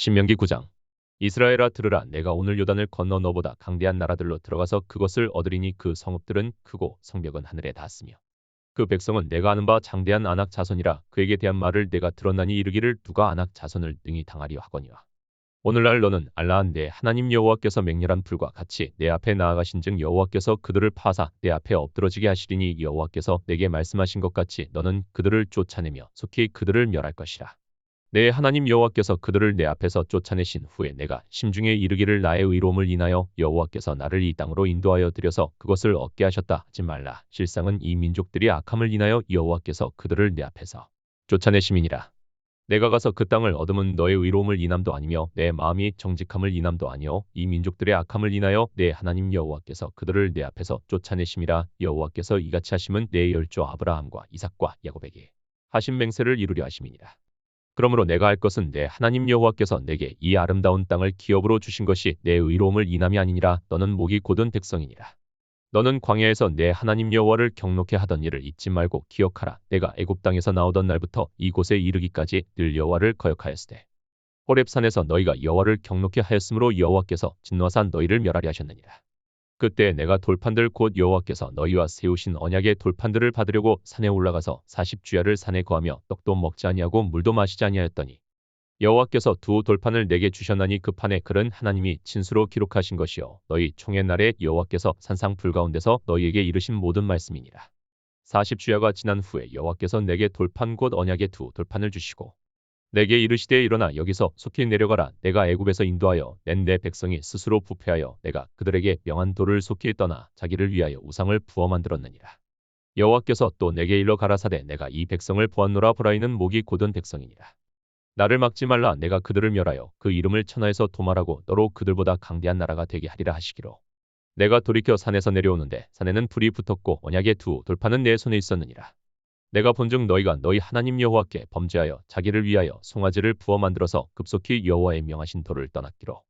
신명기 9장. 이스라엘아 들으라. 내가 오늘 요단을 건너 너보다 강대한 나라들로 들어가서 그것을 얻으리니 그 성읍들은 크고 성벽은 하늘에 닿았으며. 그 백성은 내가 아는 바 장대한 아낙 자손이라 그에게 대한 말을 내가 들었나니 이르기를 누가 아낙 자손을 능히 당하리요 하거니와. 오늘날 너는 알라한 내 하나님 여호와께서 맹렬한 불과 같이 내 앞에 나아가신즉 여호와께서 그들을 파사 내 앞에 엎드러지게 하시리니 여호와께서 내게 말씀하신 것 같이 너는 그들을 쫓아내며 속히 그들을 멸할 것이라 내 하나님 여호와께서 그들을 내 앞에서 쫓아내신 후에 내가 심중에 이르기를 나의 의로움을 인하여 여호와께서 나를 이 땅으로 인도하여 들여서 그것을 얻게 하셨다 하지 말라. 실상은 이 민족들이 악함을 인하여 여호와께서 그들을 내 앞에서 쫓아내심이니라. 내가 가서 그 땅을 얻으면 너의 의로움을 인함도 아니며 내 마음이 정직함을 인함도 아니요 이 민족들의 악함을 인하여 내 하나님 여호와께서 그들을 내 앞에서 쫓아내심이라 여호와께서 이같이 하심은 내 열조 아브라함과 이삭과 야곱에게 하신 맹세를 이루려 하심이니라. 그러므로 내가 할 것은 내 하나님 여호와께서 내게 이 아름다운 땅을 기업으로 주신 것이 내 의로움을 인함이 아니니라 너는 목이 곧은 백성이니라. 너는 광야에서 내 하나님 여호와를 경록해 하던 일을 잊지 말고 기억하라. 내가 애굽 땅에서 나오던 날부터 이곳에 이르기까지 늘 여호와를 거역하였으되 호렙산에서 너희가 여호와를 경록해 하였으므로 여호와께서 진노하사 너희를 멸하리 하셨느니라. 그때 내가 돌판들 곧 여호와께서 너희와 세우신 언약의 돌판들을 받으려고 산에 올라가서 40주야를 산에 거하며 떡도 먹지 아니하고 물도 마시지 아니하였더니 여호와께서 두 돌판을 내게 주셨나니 그 판에 글은 하나님이 친수로 기록하신 것이요 너희 총의 날에 여호와께서 산상 불가운데서 너희에게 이르신 모든 말씀이니라. 40주야가 지난 후에 여호와께서 내게 돌판 곧 언약의 두 돌판을 주시고 내게 이르시되 일어나 여기서 속히 내려가라. 내가 애굽에서 인도하여 낸 내 백성이 스스로 부패하여 내가 그들에게 명한 돌을 속히 떠나 자기를 위하여 우상을 부어 만들었느니라. 여호와께서 또 내게 일러 가라사대 내가 이 백성을 보았노라 보라이는 목이 곧은 백성이니라. 나를 막지 말라. 내가 그들을 멸하여 그 이름을 천하에서 도말하고 너로 그들보다 강대한 나라가 되게 하리라 하시기로. 내가 돌이켜 산에서 내려오는데 산에는 불이 붙었고 언약의 두 돌판은 내 손에 있었느니라 내가 본즉 너희가 너희 하나님 여호와께 범죄하여 자기를 위하여 송아지를 부어 만들어서 급속히 여호와의 명하신 돌을 떠났기로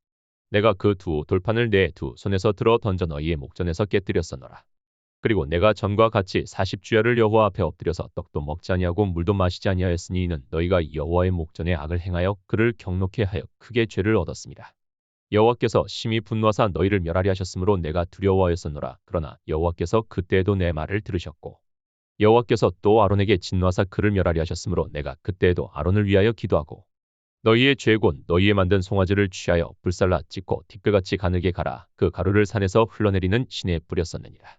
내가 그 두 돌판을 내 두 손에서 들어 던져 너희의 목전에서 깨뜨렸었노라 그리고 내가 전과 같이 40주야를 여호와 앞에 엎드려서 떡도 먹지 아니하고 물도 마시지 아니하였으니 이는 너희가 여호와의 목전에 악을 행하여 그를 경록해 하여 크게 죄를 얻었습니다. 여호와께서 심히 분노하사 너희를 멸하리 하셨으므로 내가 두려워하였었노라. 그러나 여호와께서 그때에도 내 말을 들으셨고 여호와께서 또 아론에게 진노하사 그를 멸하리 하셨으므로 내가 그때에도 아론을 위하여 기도하고 너희의 죄곧 너희의 만든 송아지를 취하여 불살라 찢고 티끌같이 가늘게 가라. 그 가루를 산에서 흘러내리는 신에 뿌렸었느니라.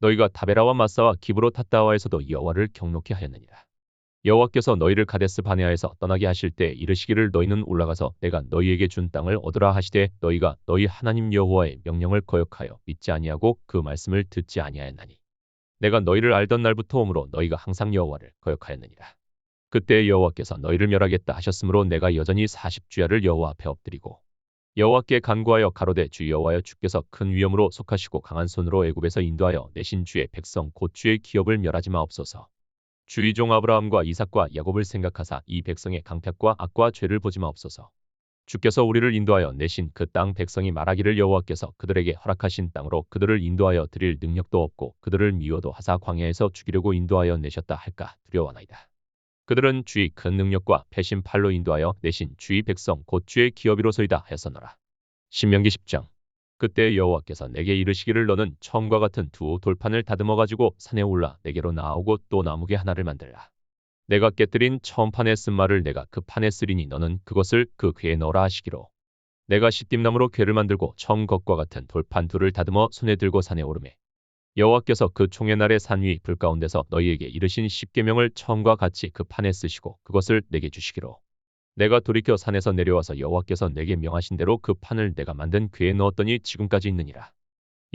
너희가 다베라와 마사와 기브로 탔다와에서도 여호와를 경록해 하였느니라. 여호와께서 너희를 가데스 바네아에서 떠나게 하실 때 이르시기를 너희는 올라가서 내가 너희에게 준 땅을 얻으라 하시되 너희가 너희 하나님 여호와의 명령을 거역하여 믿지 아니하고 그 말씀을 듣지 아니하였나니 내가 너희를 알던 날부터 오므로 너희가 항상 여호와를 거역하였느니라. 그때 여호와께서 너희를 멸하겠다 하셨으므로 내가 여전히 40주야를 여호와 앞에 엎드리고 여호와께 간구하여 가로되 주 여호와여 주께서 큰 위엄으로 속하시고 강한 손으로 애굽에서 인도하여 내신 주의 백성 곧 주의 기업을 멸하지 마옵소서. 주의 종 아브라함과 이삭과 야곱을 생각하사 이 백성의 강택과 악과 죄를 보지 마옵소서. 주께서 우리를 인도하여 내신 그 땅 백성이 말하기를 여호와께서 그들에게 허락하신 땅으로 그들을 인도하여 드릴 능력도 없고 그들을 미워도 하사 광야에서 죽이려고 인도하여 내셨다 할까 두려워나이다. 그들은 주의 큰 능력과 패신 팔로 인도하여 내신 주의 백성 곧 주의 기업이로소이다 하였었노라. 신명기 10장 그때 여호와께서 내게 이르시기를 너는 처음과 같은 두 돌판을 다듬어 가지고 산에 올라 내게로 나오고 또 나무개 하나를 만들라. 내가 깨뜨린 처음 판에 쓴 말을 내가 그 판에 쓰리니 너는 그것을 그 궤에 넣어라 하시기로. 내가 시딤나무로 궤를 만들고 처음 것과 같은 돌판 둘을 다듬어 손에 들고 산에 오르매. 여호와께서 그 총의 날의 산위 불 가운데서 너희에게 이르신 십계명을 처음과 같이 그 판에 쓰시고 그것을 내게 주시기로. 내가 돌이켜 산에서 내려와서 여호와께서 내게 명하신 대로 그 판을 내가 만든 궤에 넣었더니 지금까지 있느니라.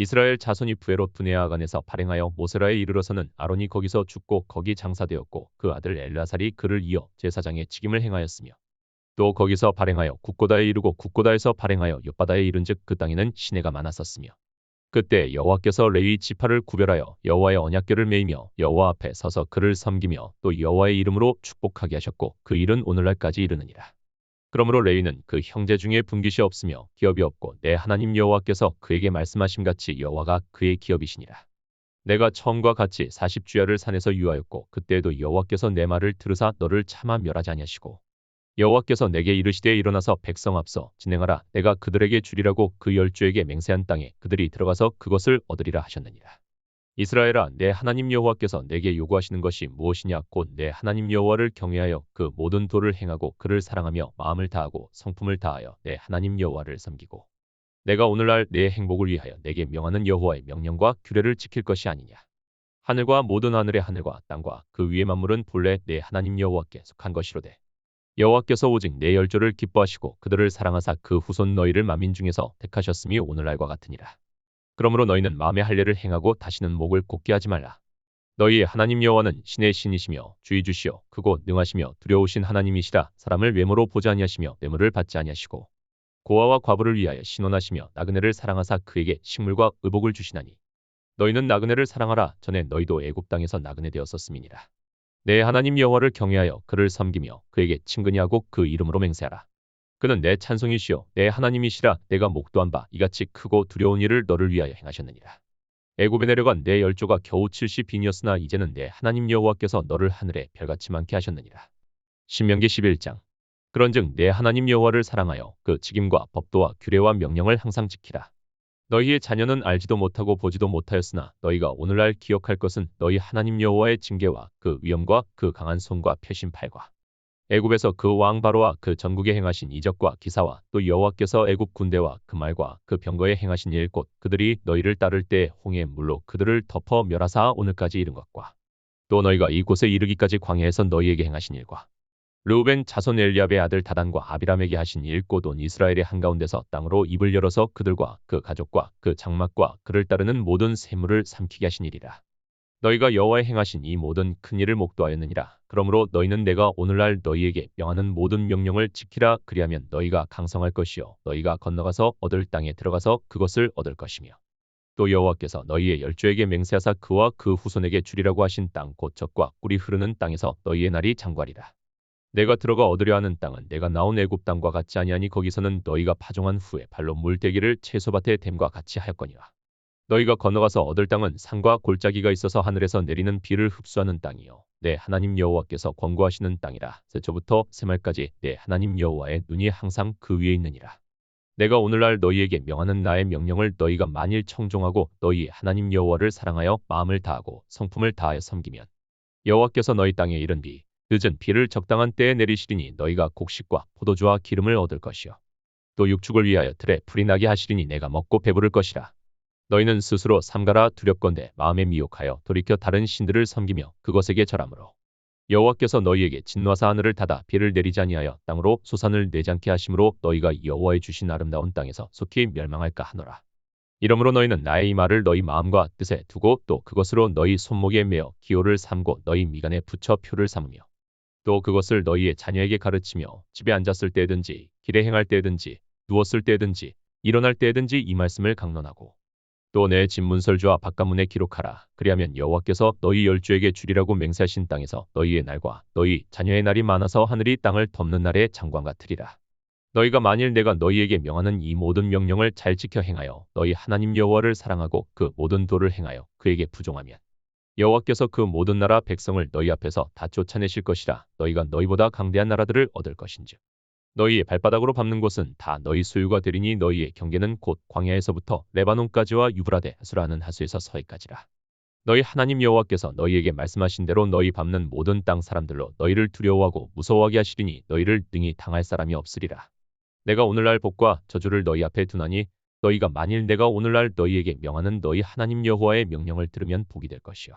이스라엘 자손이 부에롯 분해아간에서 발행하여 모세라에 이르러서는 아론이 거기서 죽고 거기 장사되었고 그 아들 엘라살이 그를 이어 제사장의 직임을 행하였으며 또 거기서 발행하여 국고다에 이르고 국고다에서 발행하여 엿바다에 이른즉 그 땅에는 시내가 많았었으며 그때 여호와께서 레위 지파를 구별하여 여호와의 언약궤를 메이며 여호와 앞에 서서 그를 섬기며 또 여호와의 이름으로 축복하게 하셨고 그 일은 오늘날까지 이르느니라. 그러므로 레위는 그 형제 중에 분깃이 없으며 기업이 없고 내 하나님 여호와께서 그에게 말씀하심 같이 여호와가 그의 기업이시니라. 내가 처음과 같이 40주야를 산에서 유하였고 그때에도 여호와께서 내 말을 들으사 너를 차마 멸하지 아니하시고 여호와께서 내게 이르시되 일어나서 백성 앞서 진행하라 내가 그들에게 주리라고 그 열주에게 맹세한 땅에 그들이 들어가서 그것을 얻으리라 하셨느니라. 이스라엘아 내 하나님 여호와께서 내게 요구하시는 것이 무엇이냐 곧 내 하나님 여호와를 경외하여 그 모든 도를 행하고 그를 사랑하며 마음을 다하고 성품을 다하여 내 하나님 여호와를 섬기고 내가 오늘날 내 행복을 위하여 내게 명하는 여호와의 명령과 규례를 지킬 것이 아니냐. 하늘과 모든 하늘의 하늘과 땅과 그 위의 만물은 본래 내 하나님 여호와께 속한 것이로되 여호와께서 오직 내 열조를 기뻐하시고 그들을 사랑하사 그 후손 너희를 만민 중에서 택하셨음이 오늘날과 같으니라. 그러므로 너희는 마음의 할례를 행하고 다시는 목을 곧게 하지 말라. 너희의 하나님 여호와는 신의 신이시며 주의 주시오 크고 능하시며 두려우신 하나님이시라 사람을 외모로 보지 아니하시며 뇌물을 받지 아니하시고 고아와 과부를 위하여 신원하시며 나그네를 사랑하사 그에게 식물과 의복을 주시나니 너희는 나그네를 사랑하라 전에 너희도 애굽 땅에서 나그네 되었었음이니라. 내 하나님 여호와를 경외하여 그를 섬기며 그에게 친근히 하고 그 이름으로 맹세하라. 그는 내 찬송이시요 내 하나님이시라 내가 목도한 바 이같이 크고 두려운 일을 너를 위하여 행하셨느니라. 애굽에 내려간 내 열조가 겨우 70인이었으나 이제는 내 하나님 여호와께서 너를 하늘에 별같이 많게 하셨느니라. 신명기 11장 그런즉 내 하나님 여호와를 사랑하여 그 직임과 법도와 규례와 명령을 항상 지키라. 너희의 자녀는 알지도 못하고 보지도 못하였으나 너희가 오늘날 기억할 것은 너희 하나님 여호와의 징계와 그 위엄과 그 강한 손과 펴신 팔과 애굽에서 그 왕 바로와 그 전국에 행하신 이적과 기사와 또 여호와께서 애굽 군대와 그 말과 그 병거에 행하신 일 곧 그들이 너희를 따를 때 홍해 물로 그들을 덮어 멸하사 오늘까지 이른 것과 또 너희가 이곳에 이르기까지 광야에서 너희에게 행하신 일과 르우벤 자손 엘리압의 아들 다단과 아비람에게 하신 일곧온 이스라엘의 한가운데서 땅으로 입을 열어서 그들과 그 가족과 그 장막과 그를 따르는 모든 세물을 삼키게 하신 일이라. 너희가 여호와의 행하신 이 모든 큰 일을 목도하였느니라. 그러므로 너희는 내가 오늘날 너희에게 명하는 모든 명령을 지키라. 그리하면 너희가 강성할 것이요 너희가 건너가서 얻을 땅에 들어가서 그것을 얻을 것이며 또 여호와께서 너희의 열조에게 맹세하사 그와 그 후손에게 주리라고 하신 땅곧 젖과 꿀이 흐르는 땅에서 너희의 날이 장관이라. 내가 들어가 얻으려 하는 땅은 내가 나온 애굽 땅과 같지 아니하니 거기서는 너희가 파종한 후에 발로 물대기를 채소밭에 댐과 같이 하였거니와 너희가 건너가서 얻을 땅은 산과 골짜기가 있어서 하늘에서 내리는 비를 흡수하는 땅이요. 내 하나님 여호와께서 권고하시는 땅이라. 세초부터 세말까지 내 하나님 여호와의 눈이 항상 그 위에 있느니라. 내가 오늘날 너희에게 명하는 나의 명령을 너희가 만일 청종하고 너희 하나님 여호와를 사랑하여 마음을 다하고 성품을 다하여 섬기면 여호와께서 너희 땅에 이른 비 늦은 비를 적당한 때에 내리시리니 너희가 곡식과 포도주와 기름을 얻을 것이요. 또 육축을 위하여 들에 풀이 나게 하시리니 내가 먹고 배부를 것이라 너희는 스스로 삼가라 두렵건대 마음에 미혹하여 돌이켜 다른 신들을 섬기며 그것에게 절함으로 여호와께서 너희에게 진노하사 하늘을 닫아 비를 내리지 아니하여 땅으로 소산을 않게 하심으로 너희가 여호와의 주신 아름다운 땅에서 속히 멸망할까 하노라. 이러므로 너희는 나의 이 말을 너희 마음과 뜻에 두고 또 그것으로 너희 손목에 매어 기호를 삼고 너희 미간에 붙여 표를 삼으며 또 그것을 너희의 자녀에게 가르치며 집에 앉았을 때든지 길에 행할 때든지 누웠을 때든지 일어날 때든지 이 말씀을 강론하고 또 내 집문설주와 바깥문에 기록하라. 그리하면 여호와께서 너희 열주에게 주리라고 맹세하신 땅에서 너희의 날과 너희 자녀의 날이 많아서 하늘이 땅을 덮는 날에 장관 같으리라. 너희가 만일 내가 너희에게 명하는 이 모든 명령을 잘 지켜 행하여 너희 하나님 여호와를 사랑하고 그 모든 도를 행하여 그에게 부종하면 여호와께서 그 모든 나라 백성을 너희 앞에서 다 쫓아내실 것이라 너희가 너희보다 강대한 나라들을 얻을 것인즉 너희의 발바닥으로 밟는 곳은 다 너희 소유가 되리니 너희의 경계는 곧 광야에서부터 레바논까지와 유브라데 하수라는 하수에서 서해까지라. 너희 하나님 여호와께서 너희에게 말씀하신 대로 너희 밟는 모든 땅 사람들로 너희를 두려워하고 무서워하게 하시리니 너희를 능히 당할 사람이 없으리라. 내가 오늘날 복과 저주를 너희 앞에 두나니 너희가 만일 내가 오늘날 너희에게 명하는 너희 하나님 여호와의 명령을 들으면 복이 될 것이요.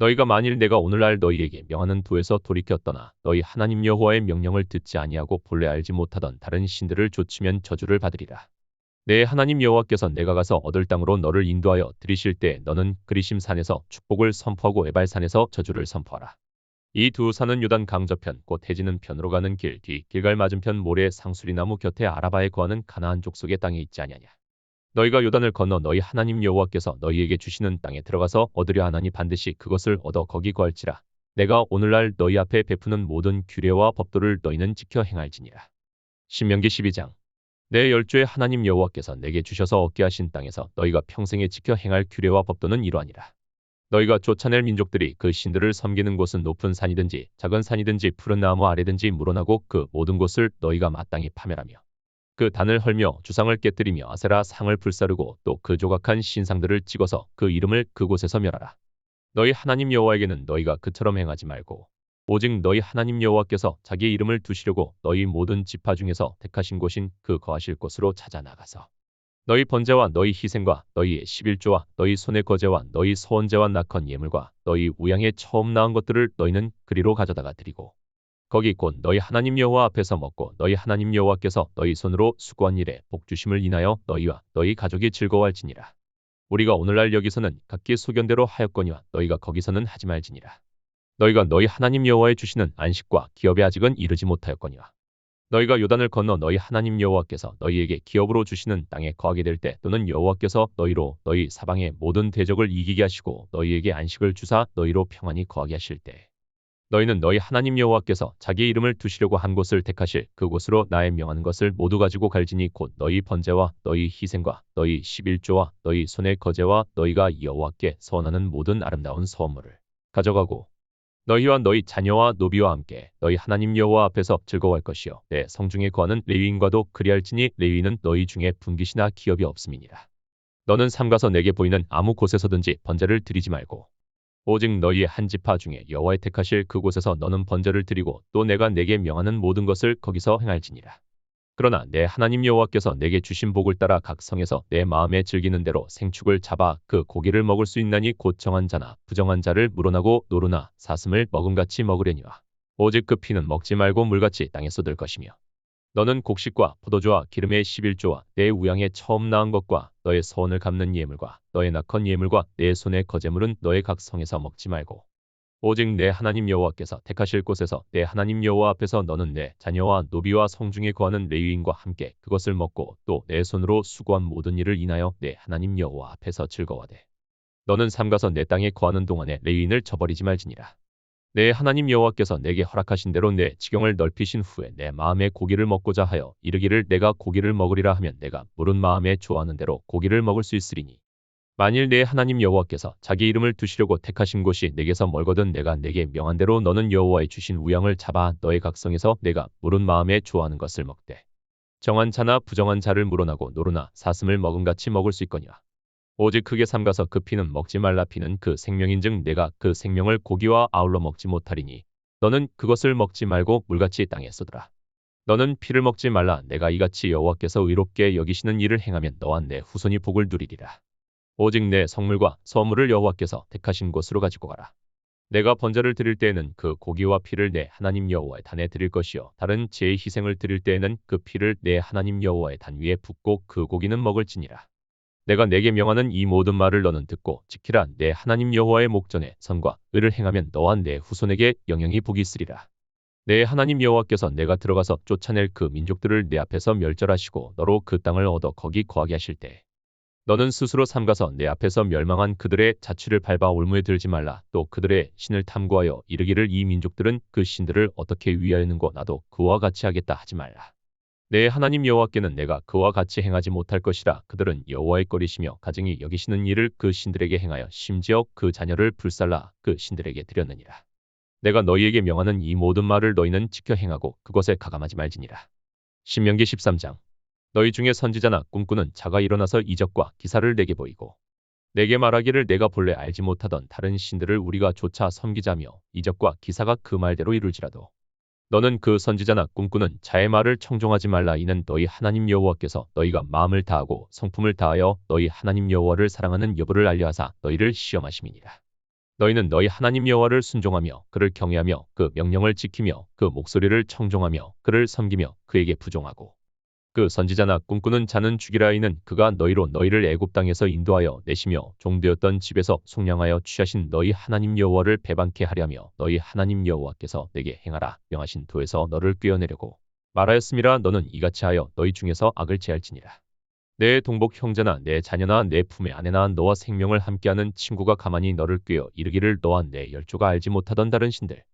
너희가 만일 내가 오늘날 너희에게 명하는 도에서 돌이켜 떠나 너희 하나님 여호와의 명령을 듣지 아니하고 본래 알지 못하던 다른 신들을 좇으면 저주를 받으리라. 내 하나님 여호와께서 내가 가서 얻을 땅으로 너를 인도하여 들이실 때 너는 그리심 산에서 축복을 선포하고 에발산에서 저주를 선포하라. 이 두 산은 요단 강저편 곧 해지는 편으로 가는 길 뒤 길갈 맞은편 모래 상수리나무 곁에 아라바에 거하는 가나안 족속의 땅에 있지 아니하냐. 너희가 요단을 건너 너희 하나님 여호와께서 너희에게 주시는 땅에 들어가서 얻으려 하나니 반드시 그것을 얻어 거기 거할지라. 내가 오늘날 너희 앞에 베푸는 모든 규례와 법도를 너희는 지켜 행할지니라. 신명기 12장 내 열조의 하나님 여호와께서 내게 주셔서 얻게 하신 땅에서 너희가 평생에 지켜 행할 규례와 법도는 이러하니라. 너희가 쫓아낼 민족들이 그 신들을 섬기는 곳은 높은 산이든지 작은 산이든지 푸른 나무 아래든지 물어나고 그 모든 곳을 너희가 마땅히 파멸하며 그 단을 헐며 주상을 깨뜨리며 아세라 상을 불사르고 또 그 조각한 신상들을 찍어서 그 이름을 그곳에서 멸하라. 너희 하나님 여호와에게는 너희가 그처럼 행하지 말고 오직 너희 하나님 여호와께서 자기의 이름을 두시려고 너희 모든 지파 중에서 택하신 곳인 그 거하실 곳으로 찾아 나가서 너희 번제와 너희 희생과 너희의 십일조와 너희 손의 거제와 너희 소원제와 낙헌 예물과 너희 우양의 처음 나은 것들을 너희는 그리로 가져다가 드리고 거기 곧 너희 하나님 여호와 앞에서 먹고 너희 하나님 여호와께서 너희 손으로 수고한 일에 복 주심을 인하여 너희와 너희 가족이 즐거워할지니라. 우리가 오늘날 여기서는 각기 소견대로 하였거니와 너희가 거기서는 하지 말지니라. 너희가 너희 하나님 여호와의 주시는 안식과 기업에 아직은 이르지 못하였거니와 너희가 요단을 건너 너희 하나님 여호와께서 너희에게 기업으로 주시는 땅에 거하게 될 때 또는 여호와께서 너희로 너희 사방의 모든 대적을 이기게 하시고 너희에게 안식을 주사 너희로 평안히 거하게 하실 때 너희는 너희 하나님 여호와께서 자기 이름을 두시려고 한 곳을 택하실 그곳으로 나의 명하는 것을 모두 가지고 갈지니 곧 너희 번제와 너희 희생과 너희 십일조와 너희 손의 거제와 너희가 여호와께 선하는 모든 아름다운 선물을 가져가고 너희와 너희 자녀와 노비와 함께 너희 하나님 여호와 앞에서 즐거워할 것이요 내 성중에 거하는 레위인과도 그리할지니 레위인은 너희 중에 분깃이나 기업이 없음이니라. 너는 삼가서 내게 보이는 아무 곳에서든지 번제를 드리지 말고 오직 너희의 한 지파 중에 여호와의 택하실 그곳에서 너는 번제를 드리고 또 내가 내게 명하는 모든 것을 거기서 행할지니라. 그러나 내 하나님 여호와께서 내게 주신 복을 따라 각 성에서 내 마음에 즐기는 대로 생축을 잡아 그 고기를 먹을 수 있나니 곧 정한 자나 부정한 자를 물어나고 노루나 사슴을 먹음같이 먹으려니와 오직 그 피는 먹지 말고 물같이 땅에 쏟을 것이며 너는 곡식과 포도주와 기름의 십일조와 내 우양의 처음 나은 것과 너의 소원을 갚는 예물과 너의 낙헌 예물과 내 손의 거제물은 너의 각 성에서 먹지 말고. 오직 내 하나님 여호와께서 택하실 곳에서 내 하나님 여호와 앞에서 너는 내 자녀와 노비와 성중에 거하는 레위인과 함께 그것을 먹고 또 내 손으로 수고한 모든 일을 인하여 내 하나님 여호와 앞에서 즐거워하되. 너는 삼가서 내 땅에 거하는 동안에 레위인을 저버리지 말지니라 내 하나님 여호와께서 내게 허락하신 대로 내 지경을 넓히신 후에 내 마음에 고기를 먹고자 하여 이르기를 내가 고기를 먹으리라 하면 내가 물은 마음에 좋아하는 대로 고기를 먹을 수 있으리니. 만일 내 하나님 여호와께서 자기 이름을 두시려고 택하신 곳이 내게서 멀거든 내가 내게 명한 대로 너는 여호와의 주신 우양을 잡아 너의 각성에서 내가 물은 마음에 좋아하는 것을 먹되 정한 자나 부정한 자를 물어나고 노루나 사슴을 먹음같이 먹을 수 있거니와 오직 크게 삼가서 그 피는 먹지 말라 피는 그 생명인즉 내가 그 생명을 고기와 아울러 먹지 못하리니 너는 그것을 먹지 말고 물같이 땅에 쏟으라 너는 피를 먹지 말라 내가 이같이 여호와께서 의롭게 여기시는 일을 행하면 너와 내 후손이 복을 누리리라 오직 내 성물과 서물을 여호와께서 택하신 곳으로 가지고 가라. 내가 번제를 드릴 때에는 그 고기와 피를 내 하나님 여호와의 단에 드릴 것이요 다른 제 희생을 드릴 때에는 그 피를 내 하나님 여호와의 단 위에 붓고 그 고기는 먹을지니라. 내가 내게 명하는 이 모든 말을 너는 듣고 지키라 내 하나님 여호와의 목전에 선과 의를 행하면 너와 내 후손에게 영영이 복이 있으리라. 내 하나님 여호와께서 내가 들어가서 쫓아낼 그 민족들을 내 앞에서 멸절하시고 너로 그 땅을 얻어 거기 거하게 하실 때 너는 스스로 삼가서 내 앞에서 멸망한 그들의 자취를 밟아 올무에 들지 말라. 또 그들의 신을 탐구하여 이르기를 이 민족들은 그 신들을 어떻게 위하였는고 나도 그와 같이 하겠다 하지 말라. 내 하나님 여호와께는 내가 그와 같이 행하지 못할 것이라 그들은 여호와의 거리시며 가증히 여기시는 일을 그 신들에게 행하여 심지어 그 자녀를 불살라 그 신들에게 드렸느니라. 내가 너희에게 명하는 이 모든 말을 너희는 지켜 행하고 그것에 가감하지 말지니라. 신명기 13장 너희 중에 선지자나 꿈꾸는 자가 일어나서 이적과 기사를 내게 보이고 내게 말하기를 내가 본래 알지 못하던 다른 신들을 우리가 조차 섬기자며 이적과 기사가 그 말대로 이룰지라도 너는 그 선지자나 꿈꾸는 자의 말을 청종하지 말라 이는 너희 하나님 여호와께서 너희가 마음을 다하고 성품을 다하여 너희 하나님 여호와를 사랑하는 여부를 알려하사 너희를 시험하심이니라. 너희는 너희 하나님 여호와를 순종하며 그를 경외하며 그 명령을 지키며 그 목소리를 청종하며 그를 섬기며 그에게 부종하고 그 선지자나 꿈꾸는 자는 죽이라 이는 그가 너희로 너희를 애굽 땅에서 인도하여 내시며 종되었던 집에서 속량하여 취하신 너희 하나님 여호와를 배반케 하려며 너희 하나님 여호와께서 내게 행하라 명하신 도에서 너를 꿰어내려고 말하였음이라 너는 이같이 하여 너희 중에서 악을 제할지니라. 내 동복 형제나 내 자녀나 내 품의 아내나 너와 생명을 함께하는 친구가 가만히 너를 꿰어 이르기를 너와 내 열조가 알지 못하던 다른 신들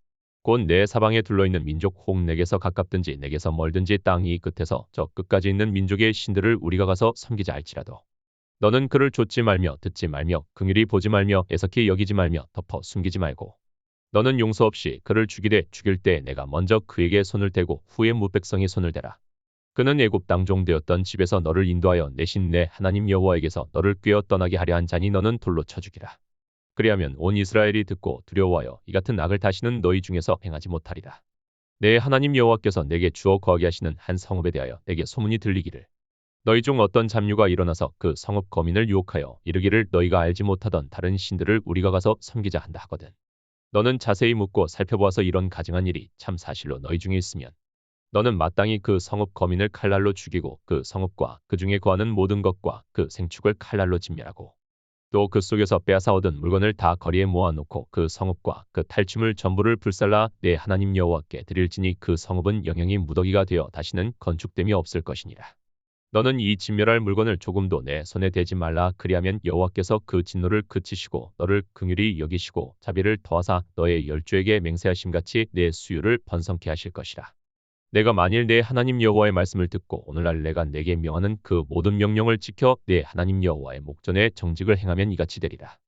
곧 내 사방에 둘러있는 민족 혹 내게서 가깝든지 내게서 멀든지 땅 이 끝에서 저 끝까지 있는 민족의 신들을 우리가 가서 섬기자 할지라도 너는 그를 좇지 말며 듣지 말며 긍휼히 보지 말며 애석히 여기지 말며 덮어 숨기지 말고 너는 용서 없이 그를 죽이되 죽일 때 내가 먼저 그에게 손을 대고 후에 무백성이 손을 대라. 그는 애굽 땅 종 되었던 집에서 너를 인도하여 내신 내 하나님 여호와에게서 너를 꿰어 떠나게 하려 한 자니 너는 돌로 쳐 죽이라. 그리하면 온 이스라엘이 듣고 두려워하여 이 같은 악을 다시는 너희 중에서 행하지 못하리라. 내 하나님 여호와께서 내게 주어 거하게 하시는 한 성읍에 대하여 내게 소문이 들리기를 너희 중 어떤 잡류가 일어나서 그 성읍 거민을 유혹하여 이르기를 너희가 알지 못하던 다른 신들을 우리가 가서 섬기자 한다 하거든. 너는 자세히 묻고 살펴보아서 이런 가증한 일이 참 사실로 너희 중에 있으면 너는 마땅히 그 성읍 거민을 칼날로 죽이고 그 성읍과 그 중에 거하는 모든 것과 그 생축을 칼날로 진멸하고 또 그 속에서 빼앗아 얻은 물건을 다 거리에 모아놓고 그 성읍과 그 탈취물 전부를 불살라 내 하나님 여호와께 드릴지니 그 성읍은 영영이 무더기가 되어 다시는 건축됨이 없을 것이니라. 너는 이 진멸할 물건을 조금도 내 손에 대지 말라 그리하면 여호와께서 그 진노를 그치시고 너를 긍휼히 여기시고 자비를 더하사 너의 열주에게 맹세하심 같이 내 수유를 번성케 하실 것이라. 내가 만일 내 하나님 여호와의 말씀을 듣고 오늘날 내가 내게 명하는 그 모든 명령을 지켜 내 하나님 여호와의 목전에 정직을 행하면 이같이 되리라.